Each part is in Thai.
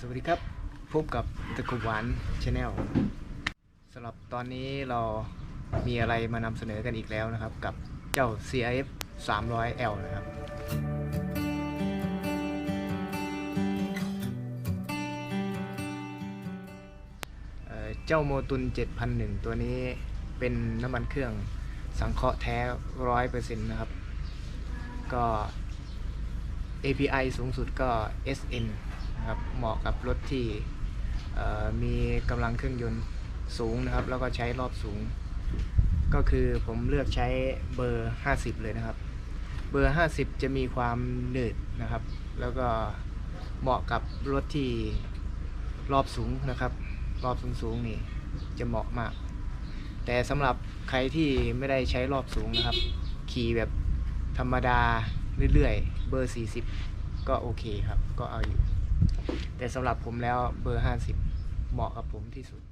สวัสดีครับ พบกับตะกุหวานชาแนลสำหรับตอนนี้เรามีอะไรมานำเสนอกันอีกแล้วนะครับ กับเจ้า CIF 300L นะครับเอ่อเจ้าโมตุน 7001 ตัวนี้เป็นน้ำมันเครื่องสังเคราะห์แท้ร้อยเปอร์เซ็นต์นะครับ ก็ API สูงสุดก็ SN นะครับเหมาะกับรถที่มีกำลังเครื่องยนต์สูงนะครับ แล้วก็ใช้รอบสูง ก็คือผมเลือกใช้เบอร์ 50 เลยนะครับ เบอร์ 50 จะมีความหนืดนะครับ แล้วก็เหมาะกับรถที่รอบสูงนะครับ รอบสูงสูงๆนี่จะเหมาะมาก แต่สำหรับใครที่ไม่ได้ใช้รอบสูงนะครับ ขี่แบบธรรมดาเรื่อยๆ เบอร์ 40 ก็โอเคครับ ก็เอาอยู่ แต่สำหรับผมแล้วเบอร์ 50 เหมาะกับผมที่สุด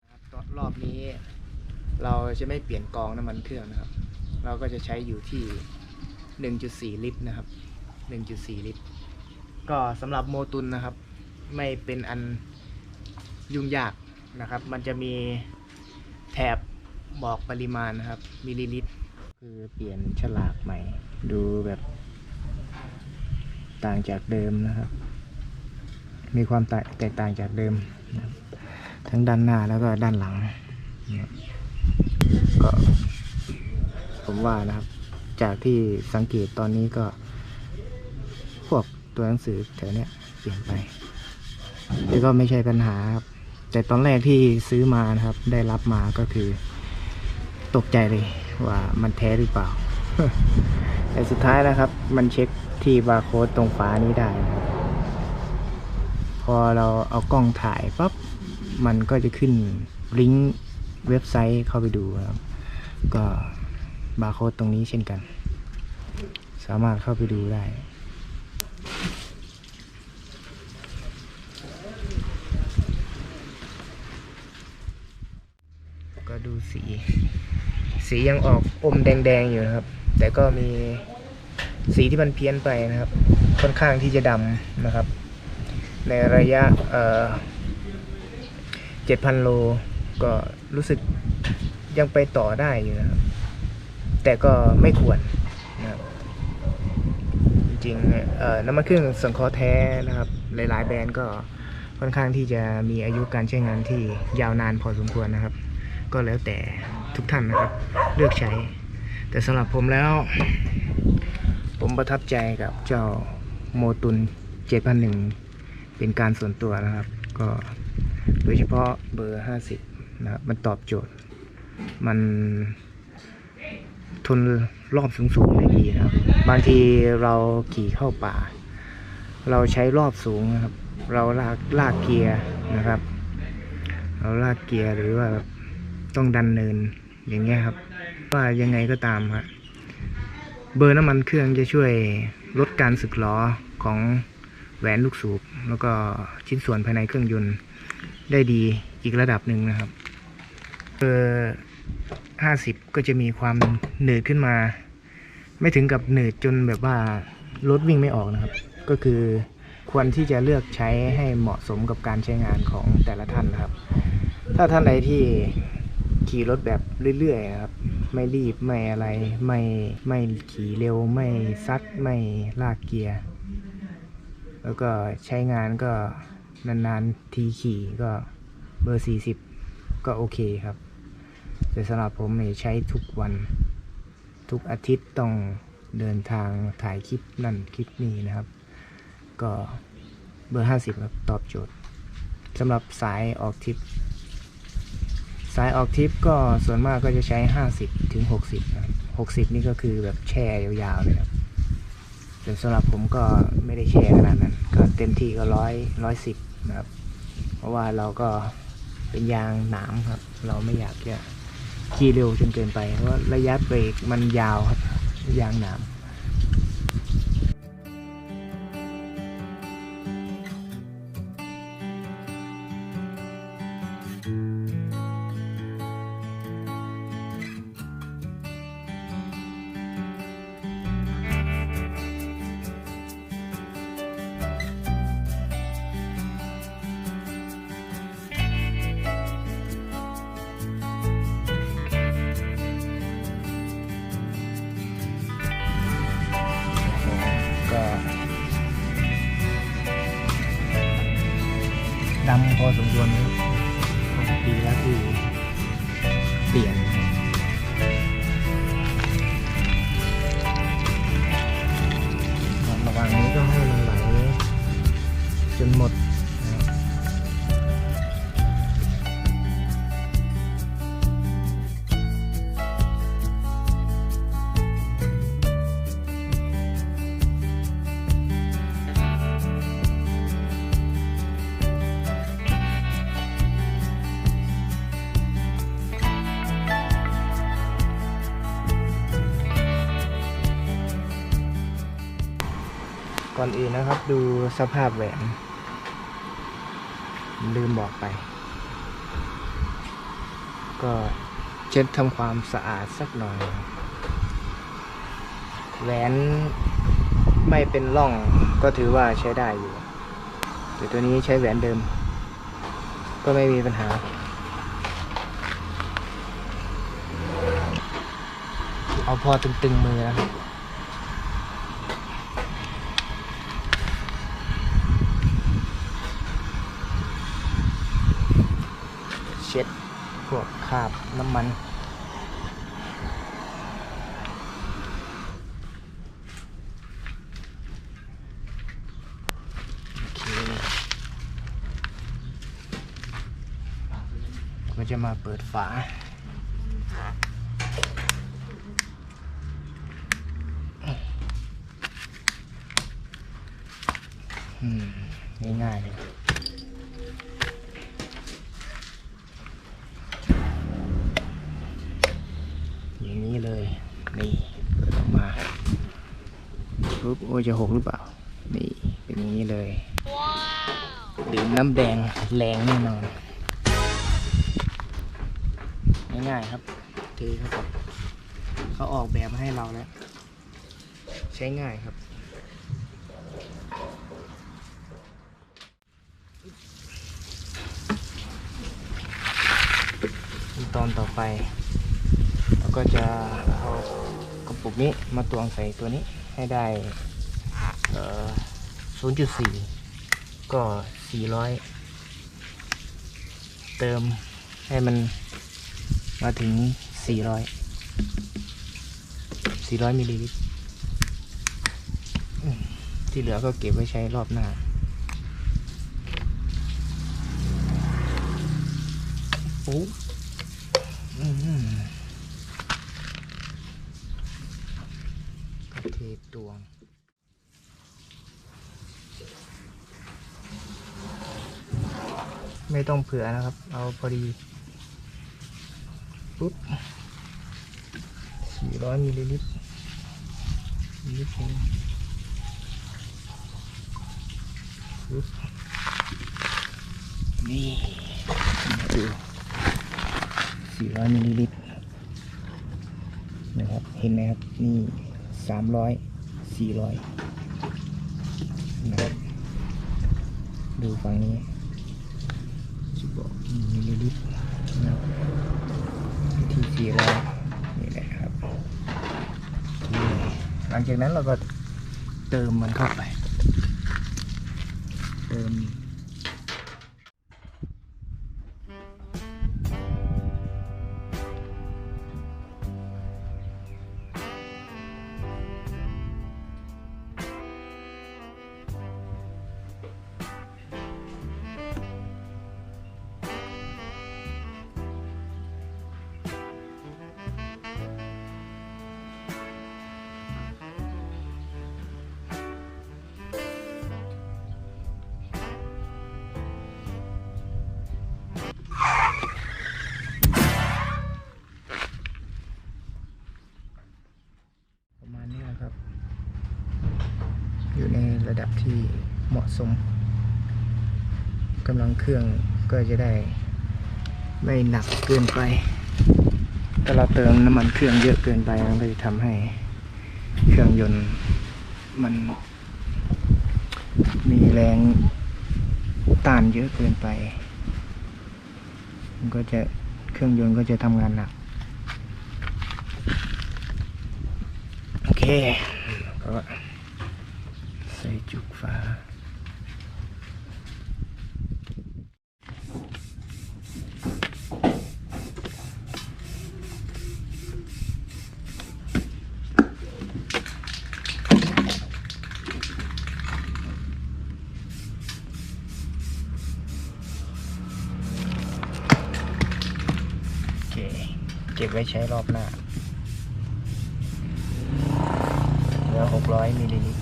นะครับตอนรอบนี้เราจะไม่เปลี่ยนกองน้ำมันเครื่องนะครับ เราก็จะใช้อยู่ที่ 1.4 ลิตรนะครับ 1.4 ลิตร ก็สำหรับโมตุนนะครับ ไม่เป็นอันยุ่งยากนะครับ มันจะมีแถบบอกปริมาณนะครับ มิลลิลิตร คือเปลี่ยนฉลากใหม่ ดูแบบต่างจากเดิมนะครับ มีความแตกต่างจากเดิมนะครับทั้งด้านหน้าแล้วก็ด้านหลังนะครับก็ผมว่านะครับ จากที่สังเกตตอนนี้ก็ พวกตัวหนังสือแถวเนี้ยเปลี่ยนไปแต่ก็ไม่ใช่ปัญหาครับ แต่ตอนแรกที่ซื้อมานะครับ ได้รับมาก็คือ ตกใจเลยว่ามันแท้หรือเปล่า แต่สุดท้ายนะครับ มันเช็คที่บาร์โค้ดตรงฝานี้ได้นะครับ อเราเอากล้องถ่ายปั๊บมันก็จะขึ้นลิงก์เว็บไซต์เข้าไปดูครับ ก็บาร์โค้ดตรงนี้เช่นกัน สามารถเข้าไปดูได้ ก็ดูสี สียังออกอมแดงๆอยู่นะครับ แต่ก็มีสีที่มันเพี้ยนไปนะครับ ค่อนข้างที่จะดำนะครับ ในระยะเอ่อ7,000โลก็รู้สึกยังไปต่อได้อยู่นะครับ แต่ก็ไม่ควรนะครับจริงๆเนี่ยเอ่อน้ำมันเครื่องสังเคราะห์แท้นะครับ หลายๆ แบรนด์ก็ค่อนข้างที่จะมีอายุการใช้งานที่ยาวนานพอสมควรนะครับ ก็แล้วแต่ทุกท่านนะครับเลือกใช้ แต่สำหรับผมแล้ว ผมประทับใจกับเจ้าโมตุน 7001 เป็นการส่วนตัวนะครับ ก็โดยเฉพาะเบอร์ 50 นะครับ มันตอบโจทย์ มันทนรอบสูงๆได้ดีนะครับ บางทีเราขี่เข้าป่า เราใช้รอบสูงนะครับ เราลากลากเกียร์นะครับ เราลากเกียร์หรือว่าต้องดันเนินอย่างเงี้ยครับ ว่ายังไงก็ตามครับเบอร์น้ำมันเครื่องจะช่วยลดการสึกล้อของ แหวนลูกสูบแล้วก็ชิ้นส่วนภายในเครื่องยนต์ได้ดีอีกระดับหนึ่งนะครับเบอร์ห้าสิบก็จะมีความหนืดขึ้นมา ไม่ถึงกับหนืดจนแบบว่ารถวิ่งไม่ออกนะครับ ก็คือควรที่จะเลือกใช้ให้เหมาะสมกับการใช้งานของแต่ละท่านนะครับ ถ้าท่านใดที่ขี่รถแบบเรื่อยๆครับ ไม่รีบไม่อะไร ไม่ไม่ขี่เร็ว ไม่ซัด ไม่ลากเกียร์ แล้วก็ใช้งานก็นานๆทีขี่ก็เบอร์ 40 ก็โอเคครับ แต่สำหรับผมเนี่ยใช้ทุกวัน ทุกอาทิตย์ต้องเดินทางถ่ายคลิปนั่นคลิปนี้นะครับ ก็เบอร์ 50 ครับ ตอบโจทย์สำหรับสายออกทริป สายออกทริปก็ส่วนมากก็จะใช้ 50 ถึง 60นะ60 นี่ก็คือแบบแช่ยาวๆเลยครับแต่สำหรับผมก็ไม่ได้แช่ขนาดนั้น ก็เต็มที่ก็ร้อยร้อยสิบนะครับ เพราะว่าเราก็เป็นยางหนามครับ เราไม่อยากจะขี่เร็วจนเกินไป เพราะระยะเบรกมันยาวครับยางหนาม วนครับปีแล้วที่เปลี่ยนระหว่างนี้ก็ให้มันไหลจนหมด ก่อนอื่นนะครับ ดูสภาพแหวน ลืมบอกไป ก็เช็ดทำความสะอาดสักหน่อย แหวนไม่เป็นร่องก็ถือว่าใช้ได้อยู่แต่ตัวนี้ใช้แหวนเดิม ก็ไม่มีปัญหาเอาพอตึงๆมือนะครับ เช็ด พวกคราบน้ำมันโอเคก็จะมาเปิดฝา อืม ง่ายๆเลย อย่างนี้เลย นี่เปิดออกมา ปุ๊บโอ้ยจะหกหรือเปล่า นี่เป็นอย่างนี้เลยดื่มน้ำแดงแรงแน่นอน ง่ายๆครับเทเข้าไปเขาออกแบบมาให้เราแล้ว ใช้ง่ายครับขั้นตอนต่อไปเราก็จะเอากระปุกนี้มาตวงใส่ตัวนี้ ให้ได้0.4ก็400เติมให้มันมาถึง400 400มิลลิลิตรที่เหลือก็เก็บไว้ใช้รอบหน้าปุ๊บอืมกระเทตวง ไม่ต้องเผื่อนะครับ เอาพอดีปุ๊บ400มิลลิลิตรปุ๊บนี่ดู400มิลลิลิตรนะครับ เห็นไหมครับ นี่ 300 400นะครับดูฝั่งนี้ ลลิลิตรนะครับที่400นี่แหละครับหลังจากนั้นเราก็เติมมันเข้าไป เติม เหมาะสมกำลังเครื่องก็จะได้ ไม่หนักเกินไป ถ้าเราเติมน้ำมันเครื่องเยอะเกินไปมันก็จะทำให้เครื่องยนต์มันมีแรงต้านเยอะเกินไป มันก็จะเครื่องยนต์ก็จะทำงานหนัก โอเคก็ใส่จุกฝา ก็บไว้ใช้รอบหน้าเหลือหกร้อยมิลลิลิตร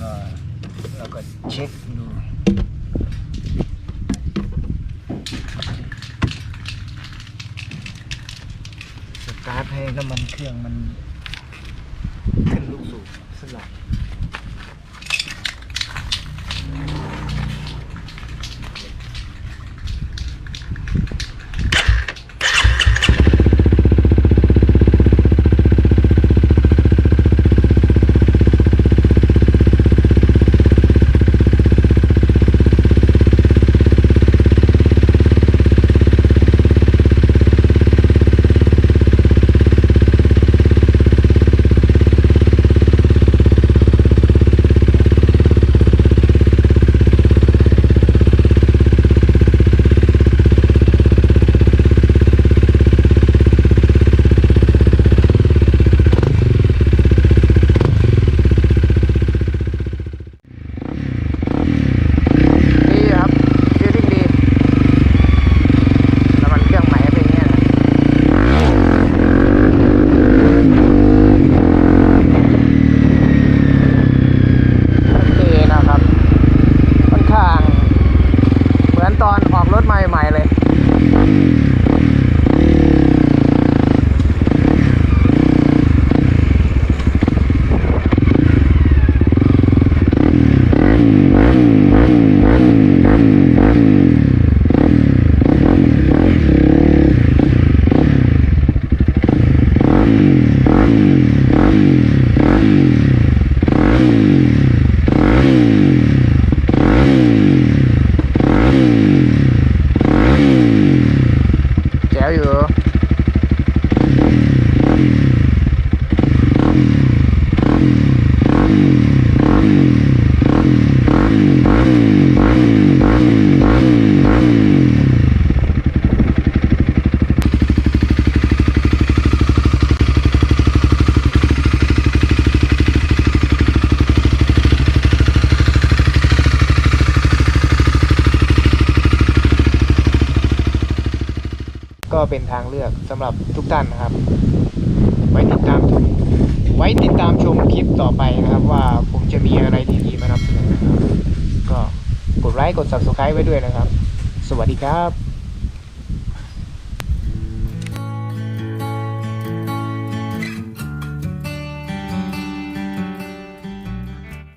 ก็เราก็เช็คดูสตาร์ทให้น้ำมันเครื่องมัน ก็เป็นทางเลือกสำหรับทุกท่านนะครับ ไว้ติดตามชมไว้ติดตามชมคลิปต่อไปนะครับว่าผมจะมีอะไรดีๆมานำเสนอนะครับก็กดไลค์กด subscribe ไว้ด้วยนะครับ สวัสดีครับ